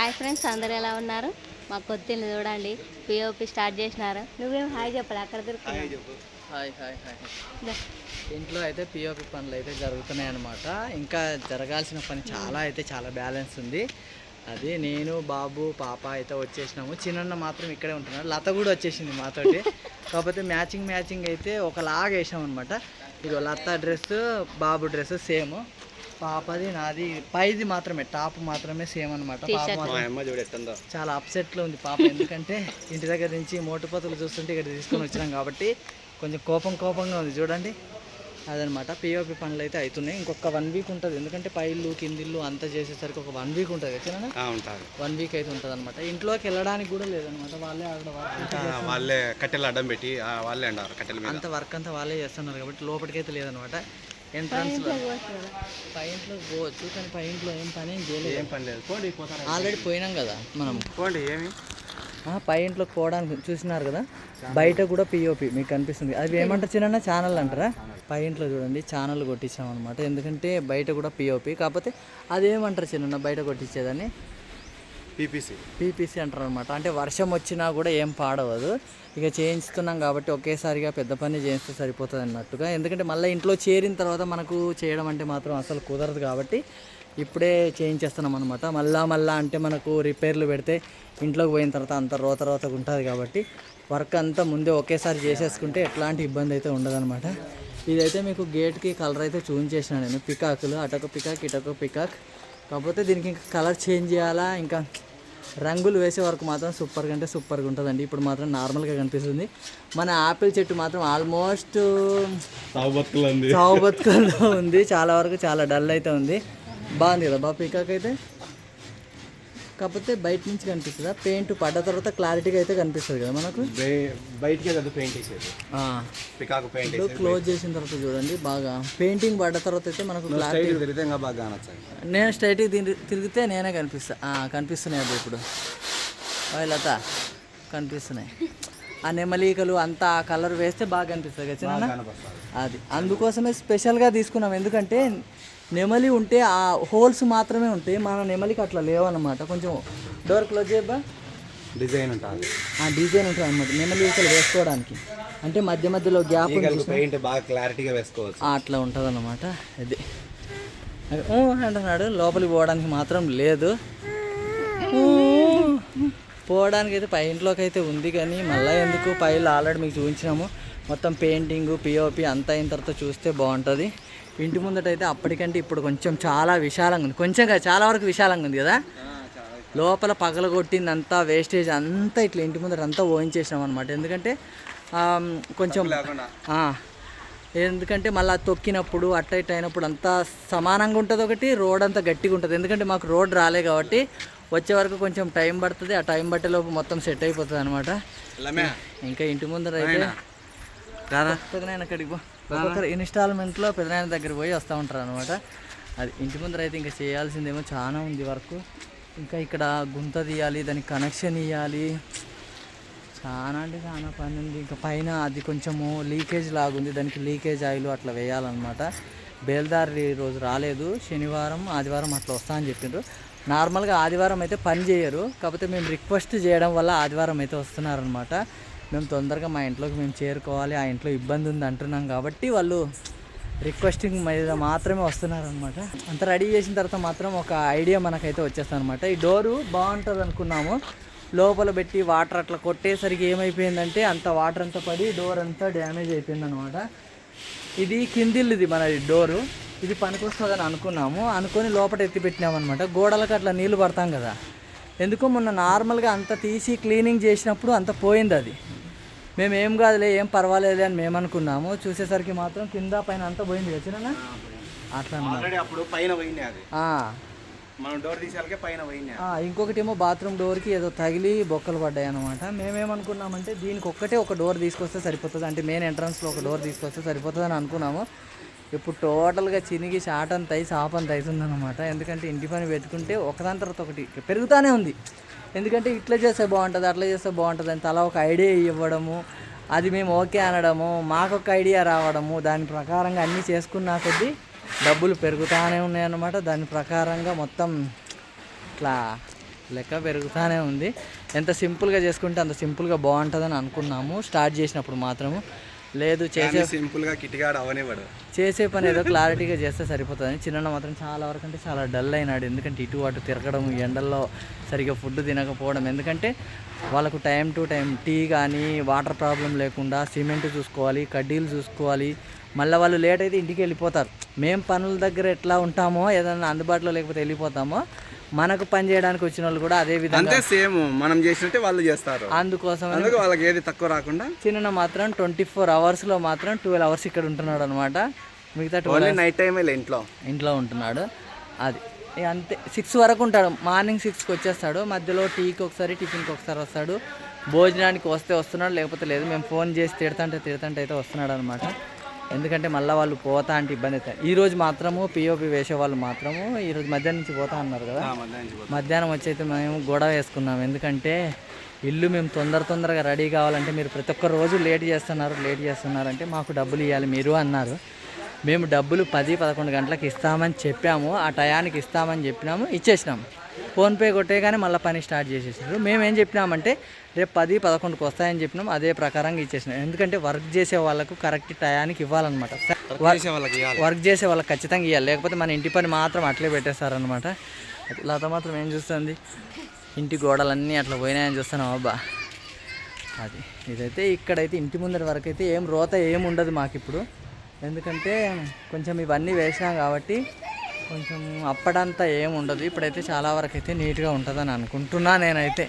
Hi friends అందరు ఎలా ఉన్నారు? మా కొత్తిల్ని చూడండి పిఓపి స్టార్ట్ చేసినారు. నువ్వేం హాయ్ చెప్పాలి అక్కడ హాయ్ హాయ్ హాయ్ దా. ఇంట్లో అయితే పిఓపి పనులు అయితే జరుగుతున్నాయి అనమాట ఇంకా జరగాల్సిన పని చాలా అయితే చాలా బ్యాలెన్స్ ఉంది. అది నేను బాబు పాప అయితే వచ్చేసినాము. చిన్న మాత్రం ఇక్కడే ఉంటున్నాడు. లత కూడా వచ్చేసింది మాతోటి. కాకపోతే మ్యాచింగ్ మ్యాచింగ్ అయితే ఒకలాగా వేసాం అనమాట ఇదిగో లత డ్రెస్ బాబు డ్రెస్ సేమ్. పాపది నాది పైది మాత్రమే టాప్ మాత్రమే సేమ్ అనమాట చాలా అప్సెట్లో ఉంది పాప ఎందుకంటే ఇంటి దగ్గర నుంచి మోటుపతులు చూస్తుంటే ఇక్కడ తీసుకొని వచ్చినాం కాబట్టి కొంచెం కోపం కోపంగా ఉంది. చూడండి అదనమాట పిఓపి పనులు అయితే అవుతున్నాయి ఇంకొక వన్ వీక్ ఉంటుంది. ఎందుకంటే పైళ్ళు కిందిళ్ళు అంతా చేసేసరికి ఒక వన్ వీక్ ఉంటుంది కదా ఉంటారు వన్ వీక్ అయితే ఉంటుంది అనమాట ఇంట్లోకి వెళ్ళడానికి కూడా లేదనమాట వాళ్ళే వాళ్ళే కట్టెలు అడ్డం పెట్టి ఆ, వాళ్ళే అంటారు కట్టెల మీద. అంత వర్క్ అంతా వాళ్ళే చేస్తున్నారు కాబట్టి లోపలికైతే లేదనమాట ఎంట్రన్స్ పై ఇంట్లో పోవచ్చు కానీ పై ఇంట్లో ఏం పని ఏం చేయలేదు. ఏం పని లేదు. పోండి ఆల్రెడీ పోయినాం కదా మనం. పోండి ఏమి? ఆ, పై ఇంట్లోకి పోవడానికి చూసినారు కదా? బయట కూడా పిఓపి మీకు కనిపిస్తుంది. అది ఏమంటారు చిన్న ఛానల్ అంటారా? పై ఇంట్లో చూడండి ఛానల్ కొట్టించాం అనమాట ఎందుకంటే బయట కూడా పిఓపి కాకపోతే అదేమంటారు చిన్న బయట కొట్టించేదని పీపీసీ. పీపీసీ అంటారు అనమాట అంటే వర్షం వచ్చినా కూడా ఏం పాడవదు. ఇక చేయించుతున్నాం కాబట్టి ఒకేసారిగా పెద్ద పని చేయిస్తే సరిపోతుంది అన్నట్టుగా. ఎందుకంటే మళ్ళీ ఇంట్లో చేరిన తర్వాత మనకు చేయడం అంటే మాత్రం అసలు కుదరదు కాబట్టి ఇప్పుడే చేయించేస్తున్నాం అనమాట మళ్ళా మళ్ళా అంటే మనకు రిపేర్లు పెడితే ఇంట్లోకి పోయిన తర్వాత అంత రోత రోతగా ఉంటుంది కాబట్టి వర్క్ అంతా ముందే ఒకేసారి చేసేసుకుంటే ఎట్లాంటి ఇబ్బంది అయితే ఉండదనమాట ఇదైతే మీకు గేట్కి కలర్ అయితే చూపించేసిన నేను. పికాకులు అటొక పికాక్ ఇటొక పికాక్. కాకపోతే దీనికి ఇంకా కలర్ చేంజ్ చేయాలా? ఇంకా రంగులు వేసే వరకు మాత్రం సూపర్గా అంటే సూపర్గా ఉంటుందండి. ఇప్పుడు మాత్రం నార్మల్గా కనిపిస్తుంది. మన ఆపిల్ చెట్టు మాత్రం ఆల్మోస్ట్ బతుకుల్లో ఉంది. చాలా వరకు చాలా డల్ అయితే ఉంది. బాగుంది కదా బాబు పీకాక్ అయితే? కాకపోతే బయట నుంచి కనిపిస్తుందా? పెయింట్ పడ్డ తర్వాత క్లారిటీగా అయితే కనిపిస్తుంది కదా మనకు? బయటికే కదా పెయింట్ వేసేది. పికాకు పెయింట్ ఇప్పుడు క్లోజ్ చేసిన తర్వాత చూడండి బాగా పెయింటింగ్ పడ్డ తర్వాత అయితే మనకు క్లారిటీ స్ట్రైట్ తిరిగితే ఇంకా బాగా నేను స్ట్రైట్గా తిరిగి తిరిగితే నేనే కనిపిస్తా. కనిపిస్తున్నాయి అబ్బా ఇప్పుడు. లత కనిపిస్తున్నాయి. ఆ నెమలీకలు అంతా ఆ కలర్ వేస్తే బాగా కనిపిస్తుంది కదా అది. అందుకోసమే స్పెషల్గా తీసుకున్నాం. ఎందుకంటే నెమలి ఉంటే ఆ హోల్స్ మాత్రమే ఉంటాయి. మన నెమలికి అట్లా లేవన్నమాట. కొంచెం డోర్ క్లోజ్ చేయబ్బా. డిజైన్ ఉంటుంది ఆ డిజైన్ ఉంటుంది అనమాట నెమలి ఈకలు వేసుకోవడానికి. అంటే మధ్య మధ్యలో గ్యాప్ పెయింట్ బాగా క్లారిటీగా వేసుకోవచ్చు. అట్లా ఉంటుంది అన్నమాట అది అంటున్నాడు లోపలికి పోవడానికి మాత్రం లేదు. పోవడానికి అయితే పై ఇంట్లోకి అయితే ఉంది కానీ మళ్ళీ ఎందుకు? పైలు ఆల్రెడీ మీకు చూపించినాము. మొత్తం పెయింటింగ్ పిఓపి అంతా అయిన తర్వాత చూస్తే బాగుంటుంది. ఇంటి ముందట అయితే అప్పటికంటే ఇప్పుడు కొంచెం చాలా విశాలంగా ఉంది. కొంచెం కాదు చాలా వరకు విశాలంగా ఉంది కదా? లోపల పగల కొట్టిందంతా వేస్టేజ్ అంతా ఇట్లా ఇంటి ముందర అంతా ఓయించేసినాం అనమాట ఎందుకంటే కొంచెం ఎందుకంటే మళ్ళీ తొక్కినప్పుడు అట్ట ఇట్ట అయినప్పుడు అంతా సమానంగా ఉంటుంది ఒకటి రోడ్ అంతా గట్టిగా ఉంటుంది. ఎందుకంటే మాకు రోడ్ రాలే కాబట్టి వచ్చే వరకు కొంచెం టైం పడుతుంది. ఆ టైం పట్టేలోపు మొత్తం సెట్ అయిపోతుంది అనమాట ఇంకా ఇంటి ముందర అయితే పెదనాయన అక్కడికి పో. ఒక్కొక్కరు ఇన్స్టాల్మెంట్లో పెదనాయన దగ్గర పోయి వస్తూ ఉంటారు అనమాట అది ఇంటి ముందర అయితే ఇంకా చేయాల్సిందేమో చాలా ఉంది వర్క్. ఇంకా ఇక్కడ గుంత తీయాలి దానికి కనెక్షన్ ఇవ్వాలి చాలా అంటే చాలా పని ఉంది. ఇంకా పైన అది కొంచెము లీకేజ్ లాగుంది. దానికి లీకేజ్ ఆయిల్ అట్లా వేయాలన్నమాట. బేల్దారి రోజు రాలేదు. శనివారం ఆదివారం అట్లా వస్తా అని చెప్పిండ్రు నార్మల్గా ఆదివారం అయితే పని చేయరు. కాకపోతే మేము రిక్వెస్ట్ చేయడం వల్ల ఆదివారం అయితే వస్తున్నారనమాట మేము తొందరగా మా ఇంట్లోకి మేము చేరుకోవాలి ఆ ఇంట్లో ఇబ్బంది ఉంది అంటున్నాం కాబట్టి వాళ్ళు రిక్వెస్టింగ్ మీద మాత్రమే వస్తున్నారనమాట అంత రెడీ చేసిన తర్వాత మాత్రం ఒక ఐడియా మనకైతే వచ్చేస్తుంది అనమాట ఈ డోరు బాగుంటుంది అనుకున్నాము. లోపల పెట్టి వాటర్ అట్లా కొట్టేసరికి ఏమైపోయిందంటే అంత వాటర్ అంతా పడి డోర్ అంతా డ్యామేజ్ అయిపోయింది అనమాట ఇది కిందిల్లుది మన డోరు ఇది పనికొస్తుందని అనుకున్నాము. అనుకొని లోపల ఎత్తి పెట్టినామన్నమాట. గోడలకు అట్లా నీళ్ళు పడతాం కదా. ఎందుకో మొన్న నార్మల్గా అంత తీసి క్లీనింగ్ చేసినప్పుడు అంత పోయింది అది. మేము ఏం కాదులే ఏం పర్వాలేదులే అని మేము అనుకున్నాము చూసేసరికి మాత్రం కింద పైన అంతా పోయింది వచ్చినా అట్లా ఆల్రెడీ అప్పుడు పైన పోయినాయి అది. ఆ, మనం డోర్ తీసేయాలకే పైన పోయినాయి ఆ, ఇంకొకటి ఏమో బాత్రూమ్ డోర్కి ఏదో తగిలి బొక్కలు పడ్డాయి అనమాట మేమేమనుకున్నామంటే దీనికి ఒక్కటే ఒక డోర్ తీసుకొస్తే సరిపోతుంది. అంటే మెయిన్ ఎంట్రన్స్లో ఒక డోర్ తీసుకొస్తే సరిపోతుంది అని అనుకున్నాము. ఇప్పుడు టోటల్గా చినిగి షాటంత అయి సాపంత అవుతుంది అనమాట ఎందుకంటే ఇంటి పని పెట్టుకుంటే ఒకదాని తర్వాత ఒకటి పెరుగుతూనే ఉంది. ఎందుకంటే ఇట్లా చేస్తే బాగుంటుంది అట్లా చేస్తే బాగుంటుంది అని తలా ఒక ఐడియా ఇవ్వడము అది మేము ఓకే అనడము మాకు ఒక ఐడియా రావడము దాని ప్రకారంగా అన్నీ చేసుకున్నా కొద్దీ డబ్బులు పెరుగుతూనే ఉన్నాయన్నమాట. దాని ప్రకారంగా మొత్తం ఇట్లా లెక్క పెరుగుతూనే ఉంది. ఎంత సింపుల్గా చేసుకుంటే అంత సింపుల్గా బాగుంటుందని అనుకున్నాము. స్టార్ట్ చేసినప్పుడు మాత్రము లేదు చేసే సింపుల్గా కిటికాడు అవనివ్వడు. చేసే పని ఏదో క్లారిటీగా చేస్తే సరిపోతుందని చిన్న మాత్రం చాలా వరకు అంటే చాలా డల్ అయినాడు. ఎందుకంటే ఇటు అటు తిరగడం ఎండల్లో సరిగ్గా ఫుడ్ తినకపోవడం. ఎందుకంటే వాళ్ళకు టైం టు టైం టీ కానీ వాటర్ ప్రాబ్లం లేకుండా సిమెంట్ చూసుకోవాలి కడ్డీలు చూసుకోవాలి. మళ్ళీ వాళ్ళు లేట్ అయితే ఇంటికి వెళ్ళిపోతారు. మేము పనుల దగ్గర ఎట్లా ఉంటామో ఏదైనా అందుబాటులో లేకపోతే వెళ్ళిపోతామో మనకు పని చేయడానికి వచ్చిన వాళ్ళు కూడా అదే విధంగా అంతే సేమ్ మనం చేసినట్టే వాళ్ళు చేస్తారు. అందుకోసం అందుకు వాళ్ళకి ఏది తక్కువ రాకుండా చిన్న మాత్రం ట్వంటీ ఫోర్ అవర్స్లో మాత్రం ట్వెల్వ్ అవర్స్ ఇక్కడ ఉంటున్నాడు అనమాట మిగతా ట్వెల్వ్ ఓన్లీ నైట్ టైమే ఇంట్లో. ఇంట్లో ఉంటున్నాడు. అది. అంతే. సిక్స్ వరకు ఉంటాడు. మార్నింగ్ సిక్స్కి వచ్చేస్తాడు. మధ్యలో టీకి ఒకసారి టిఫిన్కి ఒకసారి వస్తాడు. భోజనానికి వస్తే వస్తున్నాడు. లేకపోతే లేదు. మేము ఫోన్ చేసి తిడతంటే తిడతంటే అయితే వస్తున్నాడు అనమాట ఎందుకంటే మళ్ళీ వాళ్ళు పోతా అంటే ఇబ్బంది అవుతాయి. ఈ రోజు మాత్రము పిఓపి వేసే వాళ్ళు మాత్రము ఈరోజు మధ్యాహ్నం నుంచి పోతా అన్నారు కదా. మధ్యాహ్నం వచ్చి అయితే మేము గొడవ వేసుకున్నాం ఎందుకంటే ఇల్లు మేము తొందర తొందరగా రెడీ కావాలంటే మీరు ప్రతి ఒక్క రోజు లేట్ చేస్తున్నారు లేట్ చేస్తున్నారు అంటే మాకు డబ్బులు ఇవ్వాలి మీరు అన్నారు. మేము డబ్బులు పది పదకొండు గంటలకు ఇస్తామని చెప్పాము. ఆ టయానికి ఇస్తామని చెప్పినాము ఇచ్చేసినాము. ఫోన్పే కొట్టేగానే మళ్ళీ పని స్టార్ట్ చేసేసారు మేము ఏం చెప్పినామంటే రేపు పది పదకొండుకి వస్తాయని చెప్పినాం అదే ప్రకారంగా ఇచ్చేసినాం. ఎందుకంటే వర్క్ చేసే వాళ్ళకు కరెక్ట్ టయానికి ఇవ్వాలన్నమాట. చేసే వాళ్ళకి ఇవ్వాలి. వర్క్ చేసే వాళ్ళకి ఖచ్చితంగా ఇవ్వాలి. లేకపోతే మన ఇంటి పని మాత్రం అట్లే పెట్టేస్తారనమాట లత మాత్రం ఏం చూస్తుంది? ఇంటి గోడలన్నీ అట్లా పోయినాయని చూస్తున్నాం అబ్బా. అది ఇదైతే ఇక్కడైతే ఇంటి ముందర వరకు అయితే ఏం రోత ఏం ఉండదు మాకు ఇప్పుడు ఎందుకంటే కొంచెం ఇవన్నీ వేసినాం కాబట్టి కొంచెం అప్పడంతా ఏం ఉండదు. ఇప్పుడైతే చాలా వరకు అయితే నీట్గా ఉంటుందని అనుకుంటున్నా నేనైతే.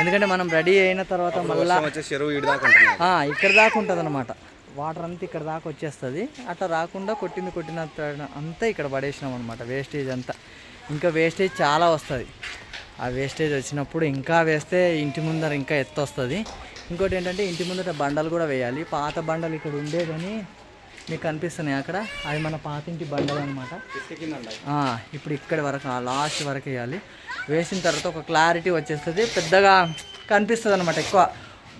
ఎందుకంటే మనం రెడీ అయిన తర్వాత మళ్ళీ వర్షం వచ్చే చెరువు ఇడి దాకా ఉంటుంది. ఆ, ఇక్కడ దాకా ఉంటుంది అనమాట వాటర్ అంతా ఇక్కడ దాకా వచ్చేస్తుంది. అట్లా రాకుండా కొట్టింది కొట్టిన అంతా ఇక్కడ పడేసినాం అనమాట వేస్టేజ్ అంతా. ఇంకా వేస్టేజ్ చాలా వస్తుంది. ఆ వేస్టేజ్ వచ్చినప్పుడు ఇంకా వేస్తే ఇంటి ముందర ఇంకా ఎత్తు వస్తుంది ఇంకోటి ఏంటంటే ఇంటి ముందర బండలు కూడా వేయాలి. పాత బండలు ఇక్కడ ఉండేదని మీకు కనిపిస్తున్నాయి అక్కడ. అవి మన పాత ఇంటి బండలు అనమాట ఇప్పుడు ఇక్కడి వరకు లాస్ట్ వరకు వేయాలి. వేసిన తర్వాత ఒక క్లారిటీ వచ్చేస్తుంది. పెద్దగా కనిపిస్తుంది అనమాట ఎక్కువ.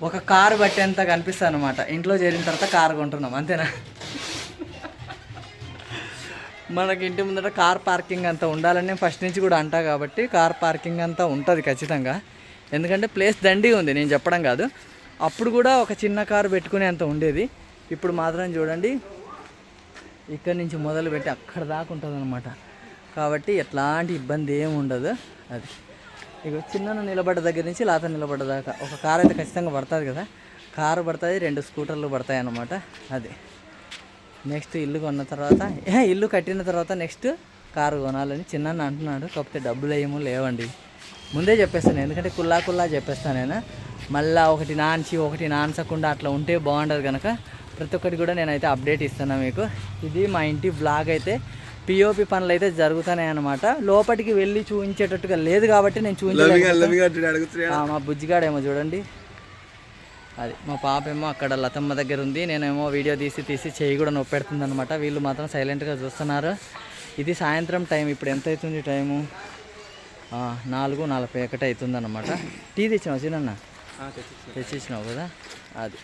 ఒక కారు పట్టేంత కనిపిస్తుంది అనమాట ఇంట్లో చేరిన తర్వాత కారు కొంటున్నాం అంతేనా? మనకి ఇంటి ముందర కార్ పార్కింగ్ అంతా ఉండాలని ఫస్ట్ నుంచి కూడా అంటా కాబట్టి కార్ పార్కింగ్ అంతా ఉంటుంది ఖచ్చితంగా. ఎందుకంటే ప్లేస్ దండిగా ఉంది నేను చెప్పడం కాదు. అప్పుడు కూడా ఒక చిన్న కారు పెట్టుకునే అంత ఉండేది. ఇప్పుడు మాత్రం చూడండి. ఇక్కడి నుంచి మొదలు పెట్టి అక్కడ దాకా ఉంటుంది అనమాట కాబట్టి ఎట్లాంటి ఇబ్బంది ఏమి ఉండదు. అది. ఇక చిన్న నిలబడ్డ దగ్గర నుంచి లాత నిలబడ్డ దాకా. ఒక కార్ అయితే ఖచ్చితంగా పడుతుంది కదా. కారు పడుతుంది రెండు స్కూటర్లు పడతాయి అన్నమాట. అది. నెక్స్ట్ ఇల్లు కొన్న తర్వాత ఇల్లు కట్టిన తర్వాత నెక్స్ట్ కారు కొనాలని చిన్న అంటున్నాడు. కాకపోతే డబ్బులు ఏమో లేవండి. ముందే చెప్పేస్తాను. ఎందుకంటే కుల్లా కుల్లా చెప్పేస్తాను నేను. మళ్ళీ ఒకటి నాన్చి ఒకటి నాన్సకుండా అట్లా ఉంటే బాగుండదు కనుక ప్రతి ఒక్కటి కూడా నేనైతే అప్డేట్ ఇస్తాను మీకు. ఇది మా ఇంటి బ్లాగ్ అయితే పిఓపి పనులు అయితే జరుగుతున్నాయి అనమాట లోపలికి వెళ్ళి చూపించేటట్టుగా లేదు కాబట్టి నేను చూపించలేదు. మా బుజ్జిగాడేమో చూడండి. అది మా పాప ఏమో అక్కడ లతమ్మ దగ్గర ఉంది. నేనేమో వీడియో తీసి తీసి చేయి కూడా నొప్పెడుతుంది అనమాట వీళ్ళు మాత్రం సైలెంట్గా చూస్తున్నారు. ఇది సాయంత్రం టైం ఇప్పుడు ఎంత అవుతుంది టైము? నాలుగు నలభై ఒకటి అవుతుంది అనమాట టీ తెచ్చినావు చిన్న తెచ్చిచ్చినావు కదా? అది.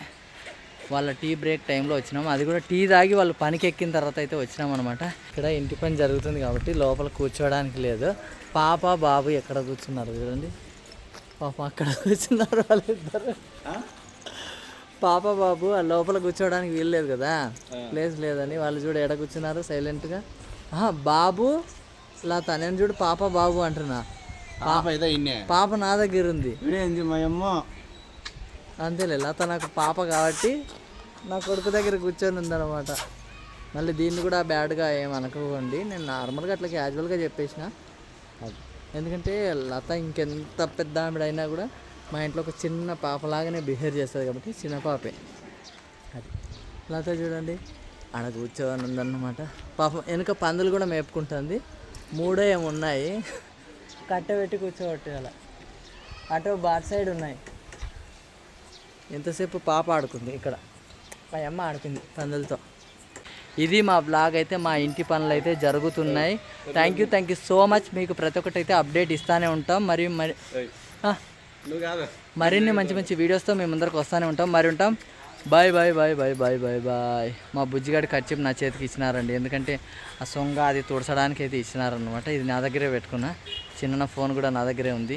వాళ్ళ టీ బ్రేక్ టైంలో వచ్చినాము అది కూడా టీ తాగి వాళ్ళు పనికి ఎక్కిన తర్వాత అయితే వచ్చినాం అనమాట ఇక్కడ ఇంటి పని జరుగుతుంది కాబట్టి లోపల కూర్చోవడానికి లేదు. పాప బాబు ఎక్కడ కూర్చున్నారు చూడండి. పాప అక్కడ కూర్చున్నారు వాళ్ళిద్దరు. పాప బాబు ఆ లోపల కూర్చోవడానికి వీల్లేదు కదా. ప్లేస్ లేదని వాళ్ళు చూడు ఎడ కూర్చున్నారు సైలెంట్గా. ఆహా, బాబు లత నేను చూడు పాప బాబు అంటున్నా. పాప నా దగ్గర ఉంది. అంతేలే లత నాకు పాప కాబట్టి నా కొడుకు దగ్గర కూర్చొని ఉందన్నమాట. మళ్ళీ దీన్ని కూడా బ్యాడ్గా ఏమనుకోకండి నేను నార్మల్గా అట్లా క్యాజువల్గా చెప్పేసిన. ఎందుకంటే లత ఇంకెంత పెద్ద ఆవిడ అయినా కూడా మా ఇంట్లో ఒక చిన్న పాపలాగానే బిహేవ్ చేస్తుంది కాబట్టి చిన్న పాపే. అది. లత చూడండి. ఆడ కూర్చోని ఉందన్నమాట. పాపం వెనుక పందులు కూడా మేపుకుంటుంది. మూడో ఏమి ఉన్నాయి. కట్టబెట్టి కూర్చోబట్టి అలా అటు బాట్ సైడ్ ఉన్నాయి. ఎంతసేపు పాప ఆడుకుంది ఇక్కడ? మా అమ్మ ఆడుకుంది పందులతో. ఇది మా బ్లాగ్ అయితే మా ఇంటి పనులు అయితే జరుగుతున్నాయి. Thank you thank you so much మీకు ప్రతి ఒక్కటి అయితే అప్డేట్ ఇస్తూనే ఉంటాం. మరి కాదు. మరిన్ని మంచి మంచి వీడియోస్తో మేము ముందరకు వస్తూనే ఉంటాం. మరి ఉంటాం. Bye bye bye bye bye bye bye మా బుజ్జిగాడి ఖర్చు నా చేతికి ఇచ్చినారండి. ఎందుకంటే ఆ సొంగ అది తుడచడానికి అయితే ఇచ్చినారనమాట ఇది నా దగ్గరే పెట్టుకున్నా. చిన్న ఫోన్ కూడా నా దగ్గరే ఉంది.